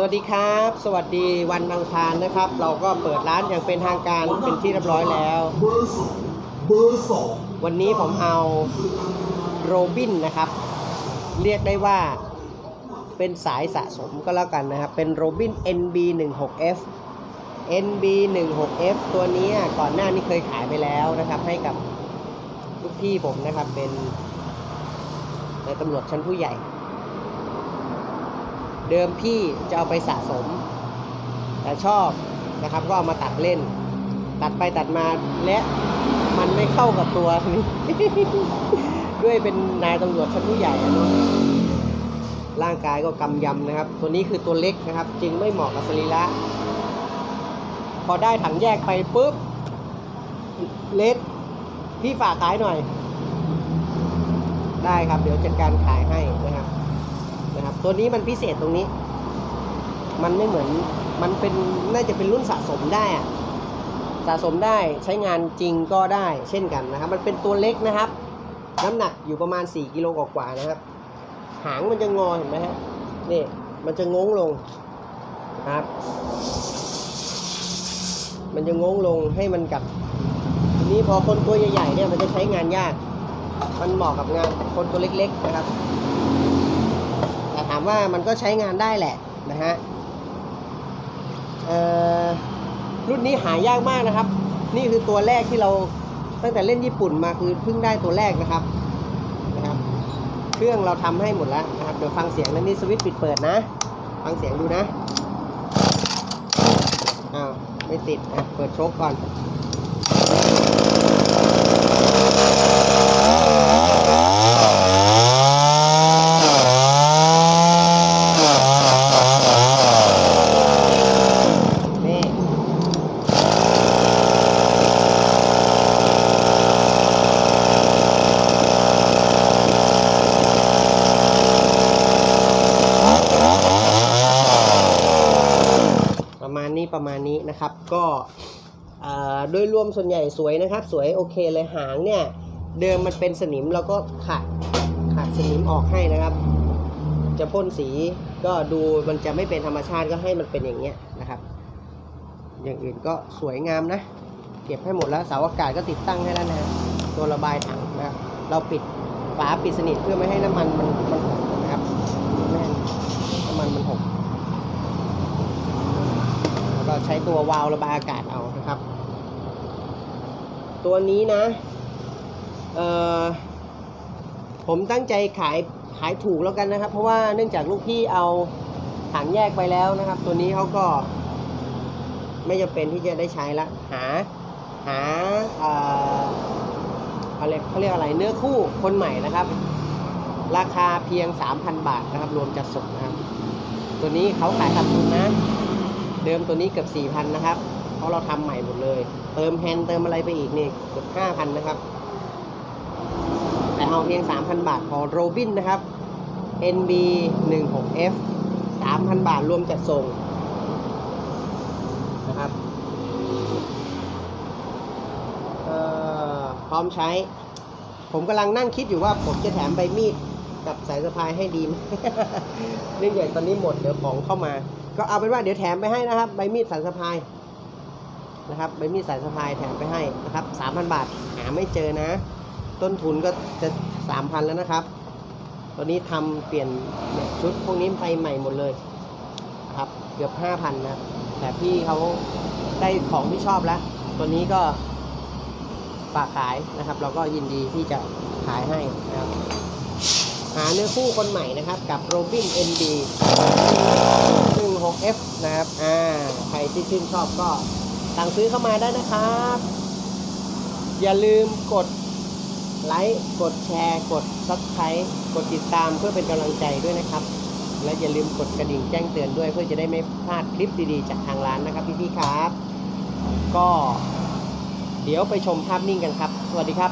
สวัสดีครับ สวัสดีวันอังคารนะครับ เราก็เปิดร้านอย่างเป็นทางการเป็นที่เรียบร้อยแล้วเบอร์สองเบอร์สองวันนี้ผมเอาโรบินนะครับ เรียกได้ว่าเป็นสายสะสมก็แล้วกันนะครับ เป็นโรบิน NB 1 6 F NB 1 6 F ตัวนี้ก่อนหน้านี้เคยขายไปแล้วนะครับ ให้กับลูกพี่ผมนะครับเป็นในตำรวจชั้นผู้ใหญ่ เดิมพี่จะเอาไปสะสม แต่ชอบนะครับก็เอามาตัดเล่น ตัดไปตัดมาและมันไม่เข้ากับตัวนี้ด้วยเป็นนายตำรวจชั้นผู้ใหญ่อะเนาะร่างกายก็กำยำนะครับ ตัวนี้คือตัวเล็กนะครับ จึงไม่เหมาะกับสรีระพอได้ถังแยกไปปุ๊บเลสพี่ฝากขายหน่อย ได้ครับ เดี๋ยวจัดการขายให้นะครับ นะครับ ตัวนี้มันพิเศษตรงนี้ มันไม่เหมือน มันเป็นน่าจะเป็นรุ่นสะสมได้อะสะสมได้ใช้งานจริงก็ได้เช่นกันนะครับ มันเป็นตัวเล็กนะครับ น้ำหนักอยู่ประมาณ 4กิโลกว่าๆนะครับ หางมันจะงอเห็นไหมฮะนี่มันจะงงลงนะครับ มันจะงงลงให้มันกับทีนี้พอคนตัวใหญ่ๆเนี่ยมันจะใช้งานยาก มันเหมาะกับงานคนตัวเล็กๆนะครับามว่ามันก็ใช้งานได้แหละนะฮะรุ่นนี้หายากมากนะครับ นี่คือตัวแรกที่เราตั้งแต่เล่นญี่ปุ่นมาคือเพิ่งได้ตัวแรกนะครับนะครับ เครื่องเราทำให้หมดแล้วนะครับเดี๋ยวฟังเสียงนะนี่สวิตช์ปิดเปิดนะ ฟังเสียงดูนะอ้าวไม่ติดอะเปิดโชคก่อน ประมาณนี้ประมาณนี้นะครับ ก็เอ่อ โดยรวมส่วนใหญ่สวยนะครับ สวยโอเคเลยหางเนี่ย เดิมมันเป็นสนิมเราก็ขัดขัดสนิมออกให้นะครับ จะพ่นสีก็ดูมันจะไม่เป็นธรรมชาติก็ให้มันเป็นอย่างเงี้ยนะครับ อย่างอื่นก็สวยงามนะ เก็บให้หมดแล้วเสาอากาศก็ติดตั้งให้แล้วนะตัวระบายถังนะครับเราปิดฝาปิดสนิทเพื่อไม่ให้น้ำมันมันมันหกนะครับไม่ให้น้ำมันมันหกแล้วก็ใช้ตัววาล์วระบายอากาศเอา นะครับ ตัวนี้นะเออผมตั้งใจขายขายถูกแล้วกันนะครับ เพราะว่าเนื่องจากลูกพี่เอาถังแยกไปแล้วนะครับ ตัวนี้เขาก็ ไม่จำเป็นที่จะได้ใช้ละหาหาเอ่ออะไรเขาเรียกอะไรเนื้อคู่คนใหม่นะครับ ราคาเพียง 3,000 บาทนะครับ รวมจัดส่งนะครับ ตัวนี้เขาขายขาดทุนนะ เดิมตัวนี้เกือบ4,000นะครับ เพราะเราทำใหม่หมดเลย เติมแฮนด์เติมอะไรไปอีกนี่เกือบ5,000นนะครับ แต่เอาเพียง3,000บาทพอโรบินนะครับ NB 16F 3,000บาทรวมจัดส่งนะครับเอ่อพร้อมใช้ ผมกำลังนั่งคิดอยู่ว่าผมจะแถมใบมีดกับสายสะพายให้ดีไหมเนื่องจากตอนนี้หมดเดี๋ยวของเข้ามา ก็เอาเป็นว่าเดี๋ยวแถมไปให้นะครับ ใบมีดสายสะพาย นะครับใบมีดสายสะพายแถมไปให้นะครับ3,000 บาทหาไม่เจอนะ ต้นทุนก็จะ3,000แล้วนะครับตัวนี้ทำเปลี่ยนชุดพวกนี้ไปใหม่หมดเลยนะครับเกือบ5,000นะแต่พี่เขาได้ของที่ชอบแล้ว ตัวนี้ก็ฝากขายนะครับ เราก็ยินดีที่จะขายให้นะครับหาเนื้อคู่คนใหม่นะครับกับโรบิน ND 16F นะครับ อ่า ใครที่ชื่นชอบก็ สั่งซื้อเข้ามาได้นะครับ อย่าลืมกดไลค์กดแชร์ กด Subscribe กดติดตามเพื่อเป็นกำลังใจด้วยนะครับ และอย่าลืมกดกระดิ่งแจ้งเตือนด้วย เพื่อจะได้ไม่พลาดคลิปดีๆ จากทางร้านนะครับพี่ๆครับ ก็เดี๋ยวไปชมภาพนิ่งกันครับ สวัสดีครับ